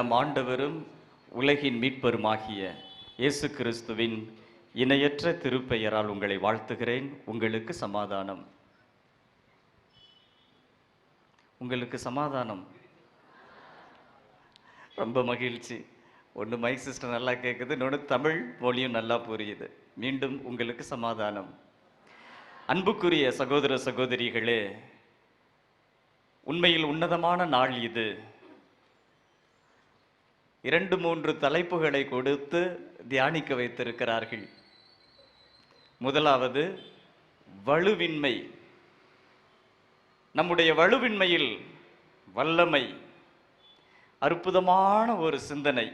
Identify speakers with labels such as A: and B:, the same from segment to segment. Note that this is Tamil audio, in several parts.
A: நம் ஆண்டவரும் உலகின் மீட்பருமாகிய இயேசு கிறிஸ்துவின் இணையற்ற திருப்பெயரால் உங்களை வாழ்த்துகிறேன். உங்களுக்கு சமாதானம். உங்களுக்கு சமாதானம். ரொம்ப மகிழ்ச்சி. ஒன்று மைக் சிஸ்டம் நல்லா கேட்குது இன்னொன்று தமிழ் மொழியும் நல்லா புரியுது. மீண்டும் உங்களுக்கு சமாதானம். அன்புக்குரிய சகோதர சகோதரிகளே உண்மையில் உன்னதமான நாள் இது. இரண்டு மூன்று தலைப்புகளை கொடுத்து தியானிக்க வைத்திருக்கிறார்கள். முதலாவது வலுவின்மை. நம்முடைய வலுவின்மையில் வல்லமை அற்புதமான ஒரு சிந்தனை.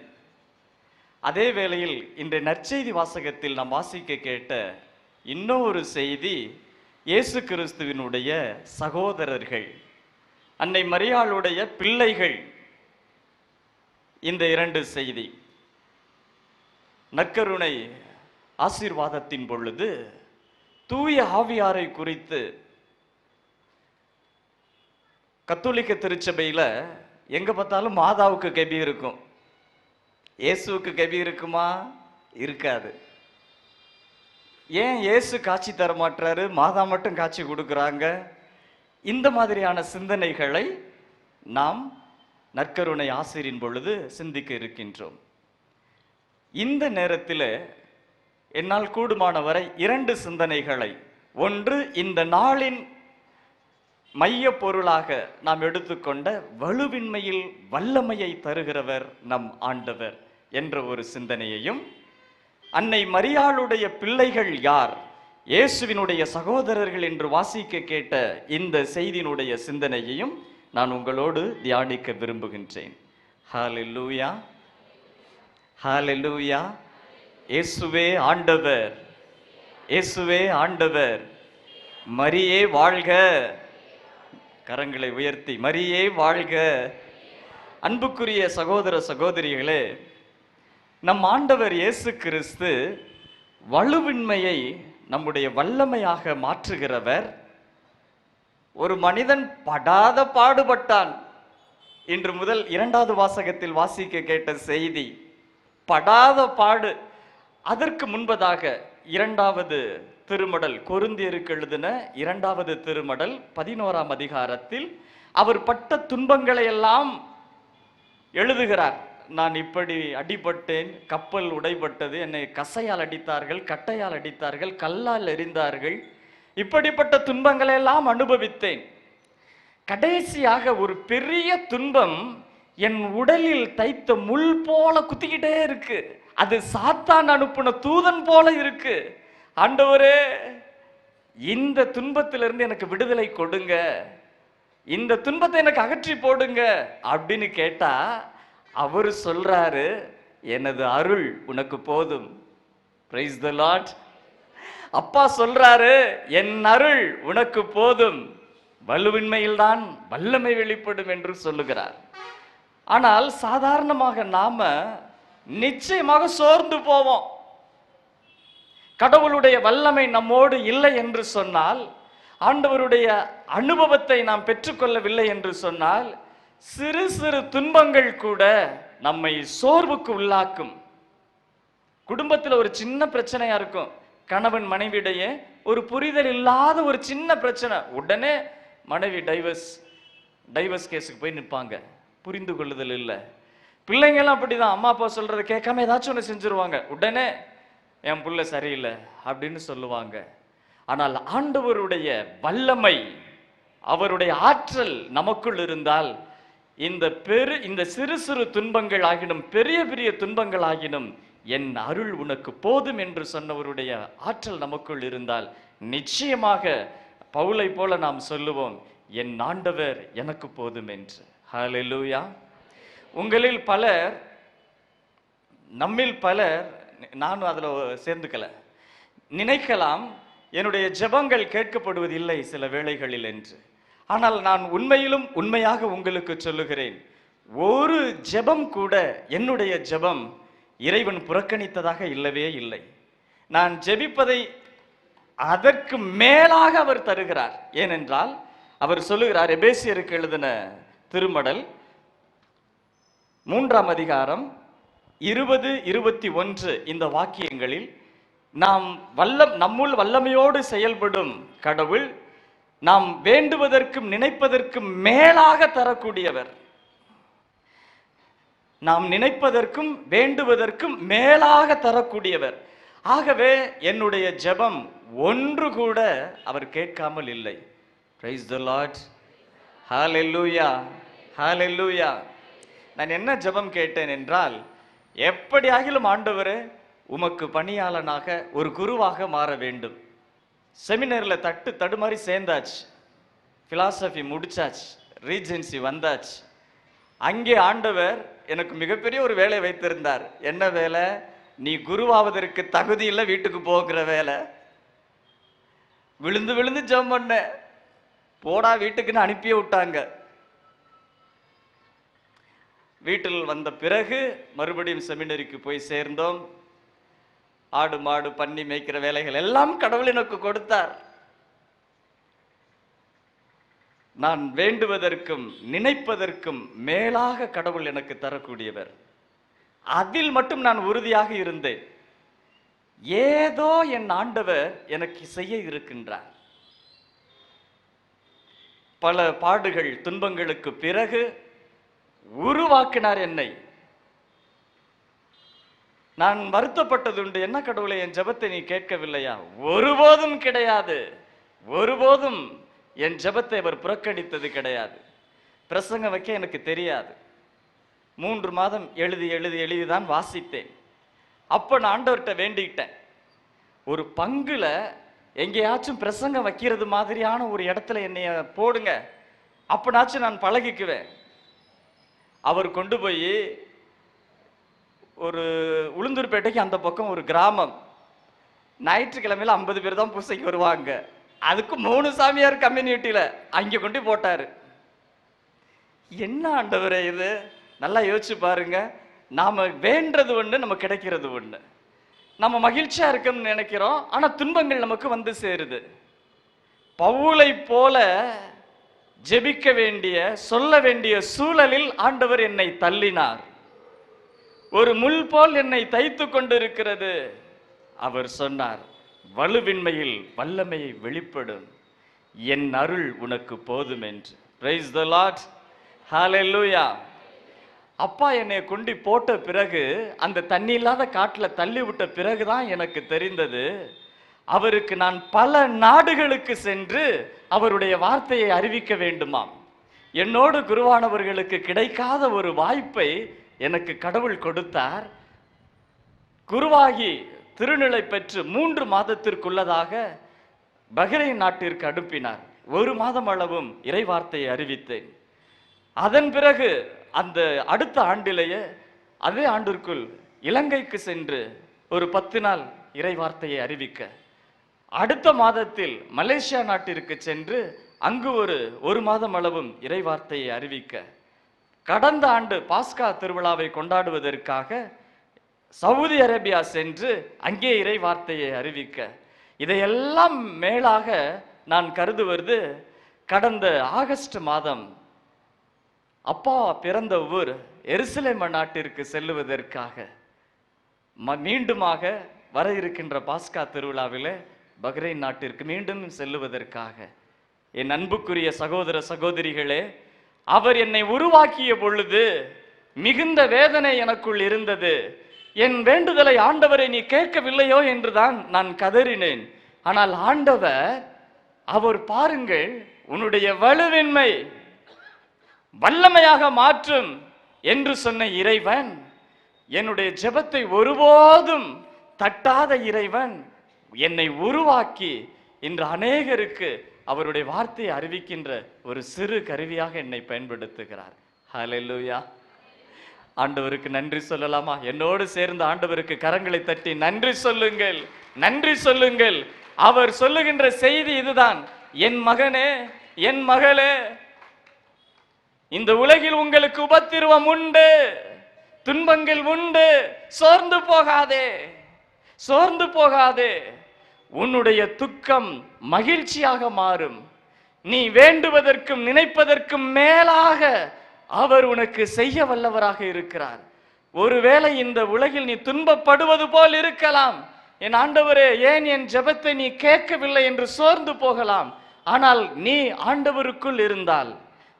A: அதே வேளையில் இன்றைய நற்செய்தி வாசகத்தில் நாம் வாசிக்க கேட்ட இன்னொரு செய்தி இயேசு கிறிஸ்துவினுடைய சகோதரர்கள் அன்னை மரியாளுடைய பிள்ளைகள். இந்த இரண்டு செய்தி. நக்கருணை ஆசீர்வாதத்தின் பொழுது தூய ஆவியாரை குறித்து கத்தோலிக்க திருச்சபையில் எங்கே பார்த்தாலும் மாதாவுக்கு கபி இருக்கும். இயேசுவுக்கு கபி இருக்குமா? இருக்காது. ஏன் இயேசு காட்சி தரமாட்டுறாரு மாதா மட்டும் காட்சி கொடுக்குறாங்க. இந்த மாதிரியான சிந்தனைகளை நாம் நற்கருணை ஆசிரியின் பொழுது சிந்திக்க இருக்கின்றோம். இந்த நேரத்தில் என்னால் கூடுமான வரை இரண்டு சிந்தனைகளை ஒன்று இந்த நாளின் மைய பொருளாக நாம் எடுத்துக்கொண்ட வலுவின்மையில் வல்லமையை தருகிறவர் நம் ஆண்டவர் என்ற ஒரு சிந்தனையையும் அன்னை மரியாளுடைய பிள்ளைகள் யார் இயேசுவினுடைய சகோதரர்கள் என்று வாசிக்க கேட்ட இந்த செய்தியினுடைய சிந்தனையையும் நான் உங்களோடு தியானிக்க விரும்புகின்றேன். ஹாலெல்லூயா ஹாலெல்லூயா இயேசுவே ஆண்டவர். இயேசுவே ஆண்டவர். மரியே வாழ்க. கரங்களை உயர்த்தி மரியே வாழ்க. அன்புக்குரிய சகோதர சகோதரிகளே நம் ஆண்டவர் இயேசு கிறிஸ்து வலுவின்மையை நம்முடைய வல்லமையாக மாற்றுகிறவர். ஒரு மனிதன் படாத பாடுபட்டான். இன்று முதல் இரண்டாவது வாசகத்தில் வாசிக்க கேட்ட செய்தி படாத பாடு. அதற்கு முன்பதாக இரண்டாவது திருமடல் கொருந்தியருக்கு எழுதின இரண்டாவது திருமடல் பதினோராம் அதிகாரத்தில் அவர் பட்ட துன்பங்களை எல்லாம் எழுதுகிறார். நான் இப்படி அடிபட்டேன் கப்பல் உடைபட்டது என்னை கசையால் அடித்தார்கள் கட்டையால் அடித்தார்கள் கல்லால் எறிந்தார்கள் இப்படிப்பட்ட துன்பங்களை எல்லாம் அனுபவித்தேன். கடைசியாக ஒரு பெரிய துன்பம் என் உடலில் தைத்த முள் போல குத்திக்கிட்டே இருக்கு. அது சாத்தான் அனுப்பின தூதன் போல இருக்கு. ஆண்டவரே இந்த துன்பத்திலிருந்து எனக்கு விடுதலை கொடுங்க. இந்த துன்பத்தை எனக்கு அகற்றி போடுங்க அப்படின்னு கேட்டா அவர் சொல்றாரு எனது அருள் உனக்கு போதும். பிரைஸ் த லாட் அப்பா சொல்றாரு என் அருள் உனக்கு போதும். வலுவின்மையில்தான் வல்லமை வெளிப்படும் என்று சொல்லுகிறார். ஆனால் சாதாரணமாக நாம நிச்சயமாக சோர்ந்து போவோம். கடவுளுடைய வல்லமை நம்மோடு இல்லை என்று சொன்னால் ஆண்டவருடைய அனுபவத்தை நாம் பெற்றுக்கொள்ளவில்லை என்று சொன்னால் சிறு சிறு துன்பங்கள் கூட நம்மை சோர்வுக்கு உள்ளாக்கும். குடும்பத்தில் ஒரு சின்ன பிரச்சனையா இருக்கும். கணவன் மனைவியிடையே ஒரு புரிதல் இல்லாத ஒரு சின்ன பிரச்சனை. உடனே மனைவி டைவர்ஸ் டைவர்ஸ் கேஸுக்கு போய் நிற்பாங்க. புரிந்து கொள்ளுதல் இல்லை. பிள்ளைங்கெல்லாம் அப்படிதான். அம்மா அப்பா சொல்கிறத கேட்காம ஏதாச்சும் ஒன்று செஞ்சுருவாங்க. உடனே என் பிள்ளை சரியில்லை அப்படின்னு சொல்லுவாங்க. ஆனால் ஆண்டவருடைய வல்லமை அவருடைய ஆற்றல் நமக்குள் இருந்தால் இந்த பெரு இந்த சிறு சிறு துன்பங்கள் ஆகினும் பெரிய பெரிய துன்பங்கள் ஆகினும் என் அருள் உனக்கு போதும் என்று சொன்னவருடைய ஆற்றல் நமக்குள் இருந்தால் நிச்சயமாக பவுலை போல நாம் சொல்லுவோம் என் ஆண்டவர் எனக்கு போதும் என்று. ஹலெலூயா உங்களில் பலர் நம்மில் பலர் நானும் அதில் சேர்ந்துக்கல நினைக்கலாம் என்னுடைய ஜெபங்கள் கேட்கப்படுவதில்லை சில வேளைகளில் என்று. ஆனால் நான் உண்மையிலும் உண்மையாக உங்களுக்கு சொல்லுகிறேன் ஒரு ஜெபம் கூட என்னுடைய ஜெபம் இறைவன் புறக்கணித்ததாக இல்லவே இல்லை. நான் ஜெபிப்பதை அதற்கு மேலாக அவர் தருகிறார். ஏனென்றால் அவர் சொல்லுகிறார் எபேசியருக்கு எழுதின திருமடல் மூன்றாம் அதிகாரம் இருபது இருபத்தி ஒன்று இந்த வாக்கியங்களில் நாம் வல்லம் நம்முள் வல்லமையோடு செயல்படும் கடவுள் நாம் வேண்டுவதற்கும் நினைப்பதற்கும் மேலாக தரக்கூடியவர். நாம் நினைப்பதற்கும் வேண்டுவதற்கும் மேலாக தரக்கூடியவர். ஆகவே என்னுடைய ஜெபம் ஒன்று கூட அவர் கேட்காமல் இல்லை. Praise the Lord hallelujah hallelujah நான் என்ன ஜெபம் கேட்டேன் என்றால் எப்படியாகிலும் ஆண்டவரே உமக்கு பணியாளனாக ஒரு குருவாக மாற வேண்டும். செமினரில் தட்டு தடுமாறி சேர்ந்தாச்சு. ஃபிலாசபி முடிச்சாச்சு. ரீஜென்சி வந்தாச்சு. அங்கே ஆண்டவர் எனக்கு மிகப்பெரிய ஒரு வேலை வைத்திருந்தார். என்ன வேலை? நீ குருவாவதற்கு தகுதி இல்லை வீட்டுக்கு போகிற வேலை. விழுந்து விழுந்து ஜெபம் பண்ண. போடா வீட்டுக்குன்னு அனுப்பியே விட்டாங்க. வீட்டில் வந்த பிறகு மறுபடியும் செமினரிக்கு போய் சேர்ந்தோம். ஆடு மாடு பண்ணி மேய்க்கிற வேலைகள் எல்லாம் கடவுள் எனக்கு கொடுத்தார். நான் வேண்டுவதற்கும் நினைப்பதற்கும் மேலாக கடவுள் எனக்கு தரக்கூடியவர். அதில் மட்டும் நான் உறுதியாக இருந்தேன். ஏதோ என் ஆண்டவர் எனக்கு செய்ய இருக்கின்றார். பல பாடுகள் துன்பங்களுக்கு பிறகு உருவாக்கினார் என்னை. நான் வருத்தப்பட்டதுண்டு என்ன கடவுளை என் ஜெபத்தை நீ கேட்கவில்லையா? ஒருபோதும் கிடையாது. ஒருபோதும் என் ஜெபத்தை அவர் புறக்கணித்தது கிடையாது. பிரசங்கம் வைக்க எனக்கு தெரியாது. மூன்று மாதம் எழுதி எழுதி எழுதி தான் வாசித்தேன். அப்போ நான் ஆண்டவர்கிட்ட வேண்டிக்கிட்டேன். ஒரு பங்குல எங்கேயாச்சும் பிரசங்கம் வைக்கிறது மாதிரியான ஒரு இடத்துல என்னைய போடுங்க. அப்பனாச்சும் நான் பழகிக்குவேன். அவர் கொண்டு போய் ஒரு உளுந்தூர்பேட்டைக்கு அந்த பக்கம் ஒரு கிராமம். ஞாயிற்றுக்கிழமையில ஐம்பது பேர் தான் பூசைக்கு வருவாங்க. அதுக்கு மூணு சாமியார் கம்யூனிட்டியில் அங்கே கொண்டு போட்டார். என்ன ஆண்டவரே இது? நல்லா யோசிச்சு பாருங்க. நாம் வேண்டது ஒன்று நம்ம கிடைக்கிறது ஒன்று நம்ம மகிழ்ச்சியாக இருக்கணும்னு நினைக்கிறோம் ஆனால் துன்பங்கள் நமக்கு வந்து சேருது. பவுளை போல ஜெபிக்க வேண்டிய சொல்ல வேண்டிய சூழலில் ஆண்டவர் என்னை தள்ளினார். ஒரு முள் போல் என்னை தைத்து கொண்டிருக்கிறது அவர் சொன்னார். வலுவின்மையில் வல்லமையை வெளிப்படும். என் அருள் உனக்கு போதும் என்று பிரைஸ் த லார்ட் லூயா அப்பா என்னை கொண்டு போட்ட பிறகு அந்த தண்ணி இல்லாத காட்டில் தள்ளி விட்ட பிறகுதான் எனக்கு தெரிந்தது. அவருக்கு நான் பல நாடுகளுக்கு சென்று அவருடைய வார்த்தையை அறிவிக்க வேண்டுமாம். என்னோடு குருவானவர்களுக்கு கிடைக்காத ஒரு வாய்ப்பை எனக்கு கடவுள் கொடுத்தார். குருவாகி திருநிலை பெற்று மூன்று மாதத்திற்குள்ளதாக பஹ்ரைன் நாட்டிற்கு அனுப்பினார். ஒரு மாதம் அளவும் இறைவார்த்தையை அறிவித்தேன். அதன் பிறகு அந்த அடுத்த ஆண்டிலேயே அதே ஆண்டிற்குள் இலங்கைக்கு சென்று ஒரு பத்து நாள் இறைவார்த்தையை அறிவிக்க. அடுத்த மாதத்தில் மலேசியா நாட்டிற்கு சென்று அங்கு ஒரு ஒரு மாதம் அளவும் இறைவார்த்தையை அறிவிக்க. கடந்த ஆண்டு பாஸ்கா திருவிழாவை கொண்டாடுவதற்காக சவுதி அரேபியா சென்று அங்கே இறை வார்த்தையை அறிவிக்க. இதையெல்லாம் மேலாக நான் கருதுவது கடந்த ஆகஸ்ட் மாதம் அப்பா பிறந்த ஊர் எருசலேம நாட்டிற்கு செல்லுவதற்காக ம- மீண்டுமாக வர இருக்கின்ற பாஸ்கா திருவிழாவிலே பஹ்ரைன் நாட்டிற்கு மீண்டும் செல்லுவதற்காக. என் அன்புக்குரிய சகோதர சகோதரிகளே அவர் என்னை உருவாக்கிய பொழுது மிகுந்த வேதனை எனக்குள் இருந்தது. என் வேண்டுதலை ஆண்டவரை நீ கேட்கவில்லையோ என்றுதான் நான் கதறினேன். ஆனால் ஆண்டவர் அவர் பாருங்கள் உன்னுடைய வலுவின்மை வல்லமையாக மாற்றும் என்று சொன்ன இறைவன் என்னுடைய ஜெபத்தை ஒருபோதும் தட்டாத இறைவன் என்னை உருவாக்கி இன்று அநேகருக்கு அவருடைய வார்த்தையை அறிவிக்கின்ற ஒரு சிறு கருவியாக என்னை பயன்படுத்துகிறார். ஹalleluya ஆண்டவருக்கு நன்றி சொல்லலாமா? என்னோடு சேர்ந்து ஆண்டவருக்கு கரங்களை தட்டி நன்றி சொல்லுங்கள் நன்றி சொல்லுங்கள். அவர் சொல்லுகின்ற செய்தி இதுதான். என் மகனே என் மகளே இந்த உலகில் உங்களுக்கு உபத்திருவம் உண்டு துன்பங்கள் உண்டு. சோர்ந்து போகாதே சோர்ந்து போகாதே. உன்னுடைய துக்கம் மகிழ்ச்சியாக மாறும். நீ வேண்டுவதற்கும் நினைப்பதற்கும் மேலாக அவர் உனக்கு செய்ய வல்லவராக இருக்கிறார். ஒருவேளை இந்த உலகில் நீ துன்பப்படுவது போல் இருக்கலாம். என் ஆண்டவரே ஏன் என் ஜெபத்தை நீ கேட்கவில்லை என்று சோர்ந்து போகலாம்? ஆனால் நீ ஆண்டவருக்குள் இருந்தால்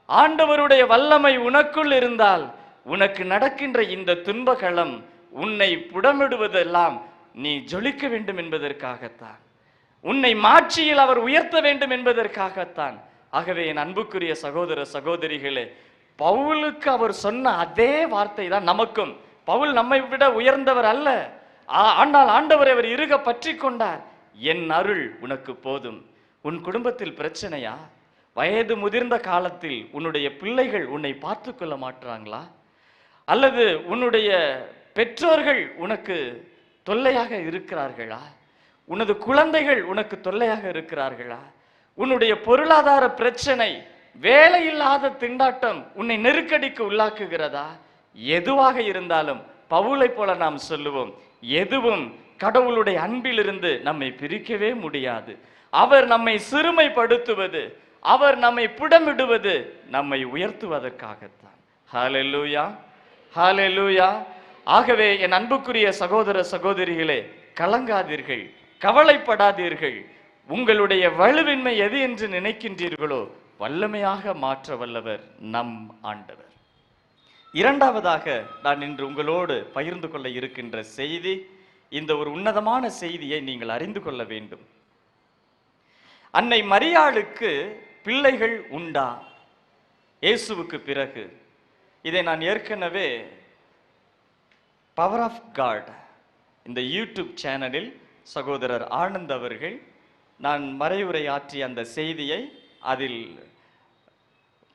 A: ஆண்டவருடைய வல்லமை உனக்குள் இருந்தால் உனக்கு நடக்கின்ற இந்த துன்பகளம் உன்னை புடமிடுவதெல்லாம் நீ ஜொலிக்க வேண்டும் என்பதற்காகத்தான். உன்னை மாட்சியில் அவர் உயர்த்த வேண்டும் என்பதற்காகத்தான். ஆகவே என் அன்புக்குரிய சகோதர சகோதரிகளே பவுலுக்கு அவர் சொன்ன அதே வார்த்தை தான் நமக்கும். பவுல் நம்மை விட உயர்ந்தவர் அல்ல. ஆனால் ஆண்டவரை அவர் இருக பற்றி கொண்டார். என் அருள் உனக்கு போதும். உன் குடும்பத்தில் பிரச்சனையா? வயது முதிர்ந்த காலத்தில் உன்னுடைய பிள்ளைகள் உன்னை பார்த்து கொள்ள மாட்டாங்களா? அல்லது உன்னுடைய பெற்றோர்கள் உனக்கு தொல்லையாக இருக்கிறார்களா? உனது குழந்தைகள் உனக்கு தொல்லையாக இருக்கிறார்களா? உன்னுடைய பொருளாதார பிரச்சனை வேலையில்லாத திண்டாட்டம் உன்னை நெருக்கடிக்கு உள்ளாக்குகிறதா? எதுவாக இருந்தாலும் பவுலை போல நாம் சொல்லுவோம். எதுவும் கடவுளுடைய அன்பிலிருந்து நம்மை பிரிக்கவே முடியாது. அவர் நம்மை சிறுமைப்படுத்துவது அவர் நம்மை புடமிடுவது நம்மை உயர்த்துவதற்காகத்தான். ஹalleluya ஹalleluya ஆகவே என் அன்புக்குரிய சகோதர சகோதரிகளே கலங்காதீர்கள் கவலைப்படாதீர்கள். உங்களுடைய வலுவின்மை எது என்று நினைக்கின்றீர்களோ வல்லமையாக மாற்ற வல்லவர் நம் ஆண்டவர். இரண்டாவதாக நான் இன்று உங்களோடு பகிர்ந்து கொள்ள இருக்கின்ற செய்தி இந்த ஒரு உன்னதமான செய்தியை நீங்கள் அறிந்து கொள்ள வேண்டும். அன்னை மரியாளுக்கு பிள்ளைகள் உண்டா? இயேசுவுக்கு பிறகு. இதை நான் ஏற்கனவே பவர் ஆஃப் காட் இந்த யூடியூப் சேனலில் சகோதரர் ஆனந்த் அவர்கள் நான் மறைவுரை ஆற்றிய அந்த செய்தியை அதில்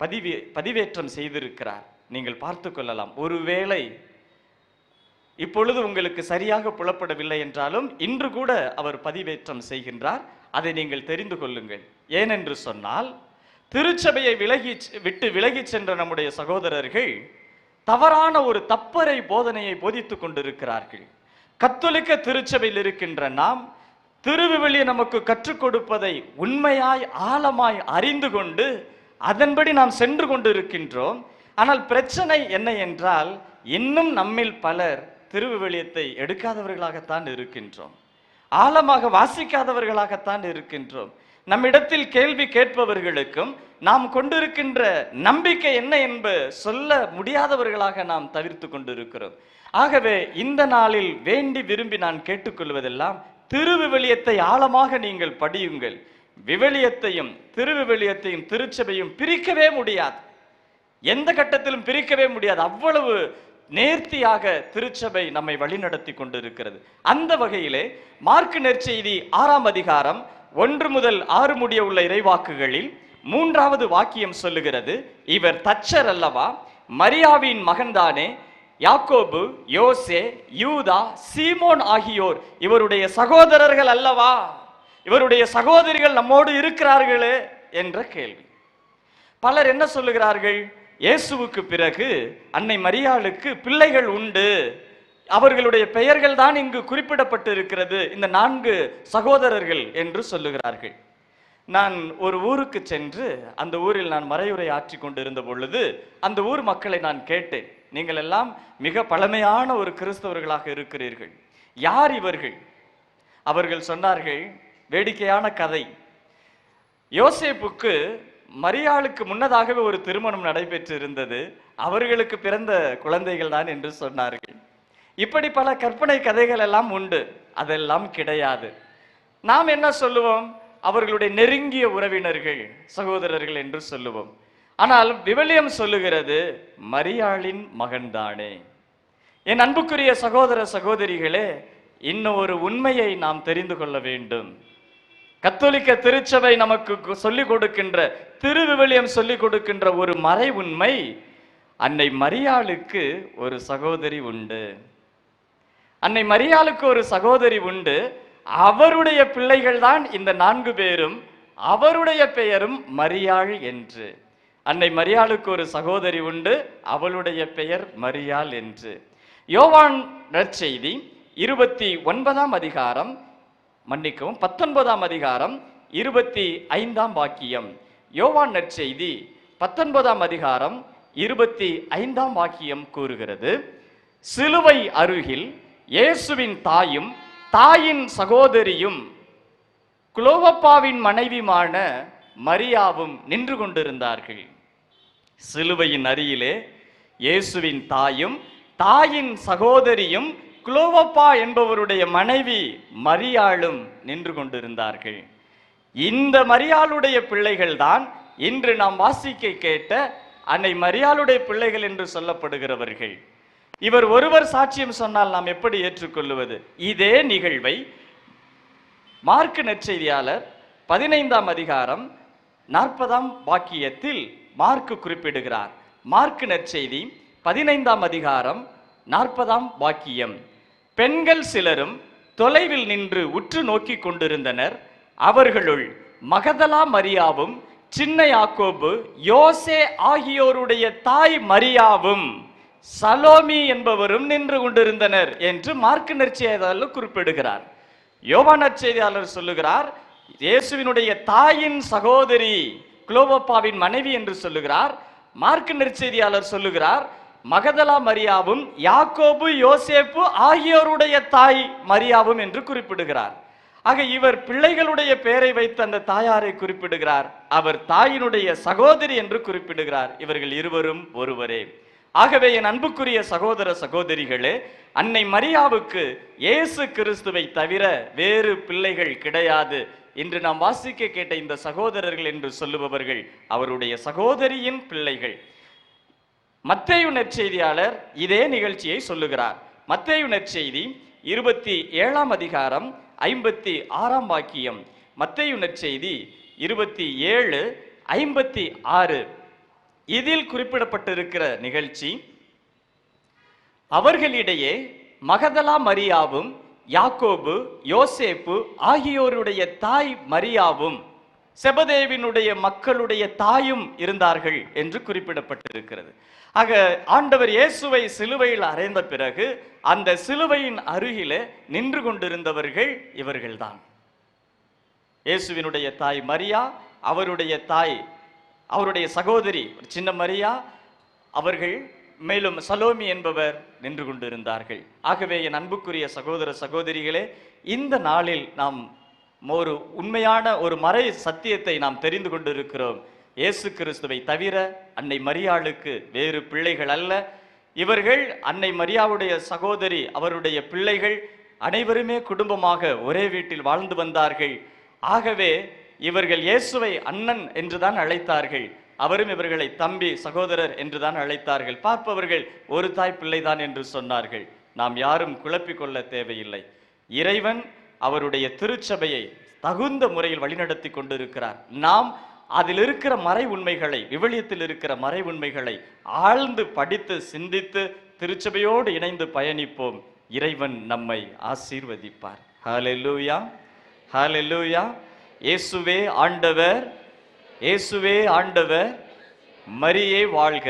A: பதிவே பதிவேற்றம் செய்திருக்கிறார். நீங்கள் பார்த்து கொள்ளலாம். ஒருவேளை இப்பொழுது உங்களுக்கு சரியாக புலப்படவில்லை என்றாலும் இன்று கூட அவர் பதிவேற்றம் செய்கின்றார். அதை நீங்கள் தெரிந்து கொள்ளுங்கள். ஏனென்று சொன்னால் திருச்சபையை விலகி விட்டு விலகிச் சென்ற நம்முடைய சகோதரர்கள் தவறான ஒரு தப்பறை போதனையை போதித்துக் கொண்டிருக்கிறார்கள். கத்தோலிக்க திருச்சபையில் இருக்கின்ற நாம் திருவிவிலிய நமக்கு கற்றுக் கொடுப்பதை உண்மையாய் ஆழமாய் அறிந்து கொண்டு அதன்படி நாம் சென்று கொண்டிருக்கின்றோம். ஆனால் பிரச்சனை என்ன என்றால் இன்னும் நம்மில் பலர் திருவிவிலியத்தை எடுக்காதவர்களாகத்தான் இருக்கின்றோம். ஆழமாக வாசிக்காதவர்களாகத்தான் இருக்கின்றோம். நம்மிடத்தில் கேள்வி கேட்பவர்களுக்கும் நாம் கொண்டிருக்கின்ற நம்பிக்கை என்ன என்ப சொல்ல முடியாதவர்களாக நாம் தவிர்த்து கொண்டிருக்கிறோம். ஆகவே இந்த நாளில் வேண்டி விரும்பி நான் கேட்டுக்கொள்வதெல்லாம் திருவிவிலியத்தை ஆழமாக நீங்கள் படியுங்கள். விவிலியத்தையும் திருவிவிலியத்தையும் திருச்சபையும் பிரிக்கவே முடியாது. எந்த கட்டத்திலும் பிரிக்கவே முடியாது. அவ்வளவு நேர்த்தியாக திருச்சபை நம்மை வழிநடத்தி கொண்டிருக்கிறது. அந்த வகையிலே மார்க்கு நெற்செய்தி ஆறாம் அதிகாரம் ஒன்று முதல் ஆறு முடிய உள்ள இறைவாக்குகளில் மூன்றாவது வாக்கியம் சொல்லுகிறது. இவர் தச்சர் அல்லவா? மரியாவின் மகன்தானே? யாக்கோபு யோசே யூதா சீமோன் ஆகியோர் இவருடைய சகோதரர்கள் அல்லவா? இவருடைய சகோதரிகள் நம்மோடு இருக்கிறார்களே என்ற கேள்வி. பலர் என்ன சொல்லுகிறார்கள்? இயேசுவுக்கு பிறகு அன்னை மரியாளுக்கு பிள்ளைகள் உண்டு. அவர்களுடைய பெயர்கள் தான் இங்கு குறிப்பிடப்பட்டு இருக்கிறது இந்த நான்கு சகோதரர்கள் என்று சொல்லுகிறார்கள். நான் ஒரு ஊருக்கு சென்று அந்த ஊரில் நான் மறையுரை ஆற்றி கொண்டிருந்த பொழுது அந்த ஊர் மக்களை நான் கேட்டேன். நீங்கள் எல்லாம் மிக பழமையான ஒரு கிறிஸ்தவர்களாக இருக்கிறீர்கள். யார் இவர்கள்? அவர்கள் சொன்னார்கள் வேடிக்கையான கதை. யோசேப்புக்கு மரியாளுக்கு முன்னதாகவே ஒரு திருமணம் நடைபெற்று இருந்தது அவர்களுக்கு பிறந்த குழந்தைகள் தான் என்று சொன்னார்கள். இப்படி பல கற்பனை கதைகள் எல்லாம் உண்டு. அதெல்லாம் கிடையாது. நாம் என்ன சொல்லுவோம்? அவர்களுடைய நெருங்கிய உறவினர்கள் சகோதரர்கள் என்று சொல்லுவோம். ஆனால் விவிலியம் சொல்லுகிறது மரியாளின் மகன்தானே. என் அன்புக்குரிய சகோதர சகோதரிகளே இன்னும் ஒரு உண்மையை நாம் தெரிந்து கொள்ள வேண்டும். கத்தோலிக்க திருச்சபை நமக்கு சொல்லிக் கொடுக்கின்ற திருவிவிலியம் சொல்லிக் கொடுக்கின்ற ஒரு மறை உண்மை அன்னை மரியாளுக்கு ஒரு சகோதரி உண்டு. அன்னை மரியாளுக்கு ஒரு சகோதரி உண்டு. அவருடைய பிள்ளைகள் தான் இந்த நான்கு பேரும் அவருடைய பெயரும் மரியாள் என்று. அன்னை மரியாளுக்கு ஒரு சகோதரி உண்டு அவளுடைய பெயர் மரியாள் என்று. யோவான் நற்செய்தி இருபத்தி ஒன்பதாம் அதிகாரம் மன்னிக்கவும் பத்தொன்பதாம் அதிகாரம் இருபத்தி ஐந்தாம் வாக்கியம். யோவான் நற்செய்தி பத்தொன்பதாம் அதிகாரம் இருபத்தி ஐந்தாம் வாக்கியம் கூறுகிறது. சிலுவை அருகில் இயேசுவின் தாயும் தாயின் சகோதரியும் குலோவப்பாவின் மனைவியுமான மரியாவும் நின்று கொண்டிருந்தார்கள். சிலுவையின் அருகிலே இயேசுவின் தாயும் தாயின் சகோதரியும் குலோவப்பா என்பவருடைய மனைவி மரியாளும் நின்று கொண்டிருந்தார்கள். இந்த மரியாளுடைய பிள்ளைகள்தான் இன்று நாம் வாசிக்க கேட்ட அன்னை மரியாளுடைய பிள்ளைகள் என்று சொல்லப்படுகிறவர்கள். இவர் ஒருவர் சாட்சியம் சொன்னால் நாம் எப்படி ஏற்றுக்கொள்ளுவது? இதே நிகழ்வை மார்க்கு நற்செய்தியாளர் பதினைந்தாம் அதிகாரம் நாற்பதாம் வாக்கியத்தில் மார்க்கு குறிப்பிடுகிறார். மார்க்கு நற்செய்தி பதினைந்தாம் அதிகாரம் நாற்பதாம் வாக்கியம். பெண்கள் சிலரும் தொலைவில் நின்று உற்று நோக்கி கொண்டிருந்தனர். அவர்களுள் மகதலா மரியாவும் சின்ன யாக்கோபு யோசே ஆகியோருடைய தாய் மரியாவும் சலோமி என்பவரும் நின்று கொண்டிருந்தனர் என்று மார்க்கு நற்செய்தியாளர் குறிப்பிடுகிறார். யோவா நற்செய்தியாளர் சொல்லுகிறார் இயேசுவினுடைய தாயின் சகோதரி குளோபப்பாவின் மனைவி என்று சொல்லுகிறார். மார்க் நெற்செய்தியாளர் சொல்லுகிறார் மகதலா மரியாவும் யாக்கோபு யோசேப்பு ஆகியோருடைய தாய் மரியாவும் என்று குறிப்பிடுகிறார். ஆக இவர் பிள்ளைகளுடைய பெயரை வைத்து அந்த தாயாரை குறிப்பிடுகிறார். அவர் தாயினுடைய சகோதரி என்று குறிப்பிடுகிறார். இவர்கள் இருவரும் ஒருவரே. ஆகவே என் அன்புக்குரிய சகோதர சகோதரிகளே அன்னை மரியாவுக்கு இயேசு கிறிஸ்துவை தவிர வேறு பிள்ளைகள் கிடையாது. இன்று நாம் வாசிக்க கேட்ட இந்த சகோதரர்கள் என்று சொல்லுபவர்கள் அவருடைய சகோதரியின் பிள்ளைகள். மத்தேயு நற்செய்தியாளர் இதே நிகழ்ச்சியை சொல்லுகிறார். மத்தேயு நற்செய்தி இருபத்தி ஏழாம் அதிகாரம் ஐம்பத்தி ஆறாம் வாக்கியம். மத்தேயு நற்செய்தி இருபத்தி ஏழு ஐம்பத்தி ஆறு இதில் குறிப்பிடப்பட்டிருக்கிற நிகழ்ச்சி அவர்களிடையே மகதலா மரியாவும் யாக்கோபு யோசேப்பு ஆகியோருடைய தாய் மரியாவும் செபதேவினுடைய மக்களுடைய தாயும் இருந்தார்கள் என்று குறிப்பிடப்பட்டிருக்கிறது. ஆக ஆண்டவர் இயேசுவை சிலுவையில் அறைந்த பிறகு அந்த சிலுவையின் அருகிலே நின்று கொண்டிருந்தவர்கள் இவர்கள்தான். இயேசுவினுடைய தாய் மரியா அவருடைய தாய் அவருடைய சகோதரி ஒரு சின்ன மரியா அவர்கள் மேலும் சலோமி என்பவர் நின்று கொண்டிருந்தார்கள். ஆகவே என் அன்புக்குரிய சகோதர சகோதரிகளே இந்த நாளில் நாம் ஒரு உண்மையான ஒரு மறை சத்தியத்தை நாம் தெரிந்து கொண்டிருக்கிறோம். இயேசு கிறிஸ்துவை தவிர அன்னை மரியாளுக்கு வேறு பிள்ளைகள் அல்ல. இவர்கள் அன்னை மரியாவுடைய சகோதரி அவருடைய பிள்ளைகள் அனைவருமே குடும்பமாக ஒரே வீட்டில் வாழ்ந்து வந்தார்கள். ஆகவே இவர்கள் இயேசுவை அண்ணன் என்றுதான் அழைத்தார்கள். அவரும் இவர்களை தம்பி சகோதரர் என்றுதான் அழைத்தார்கள். பார்ப்பவர்கள் ஒரு தாய் பிள்ளைதான் என்று சொன்னார்கள். நாம் யாரும் குழப்பிக்கொள்ள தேவையில்லை. இறைவன் அவருடைய திருச்சபையை தகுந்த முறையில் வழிநடத்தி கொண்டிருக்கிறார். நாம் அதில் இருக்கிற மறை உண்மைகளை விவிலியத்தில் இருக்கிற மறை உண்மைகளை ஆழ்ந்து படித்து சிந்தித்து திருச்சபையோடு இணைந்து பயணிப்போம். இறைவன் நம்மை ஆசீர்வதிப்பார். ஹலெல்லூயா ஹலெல்லூயா இயேசுவே ஆண்டவர் இயேசுவே ஆண்டவர் மரியே வாழ்க.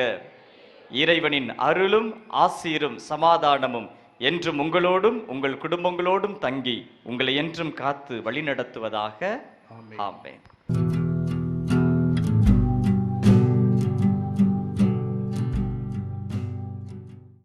A: இறைவனின் அருளும் ஆசீரும் சமாதானமும் என்றும் உங்களோடும் உங்கள் குடும்பங்களோடும் தங்கி உங்களை என்றும் காத்து வழிநடத்துவதாக. ஆமென்.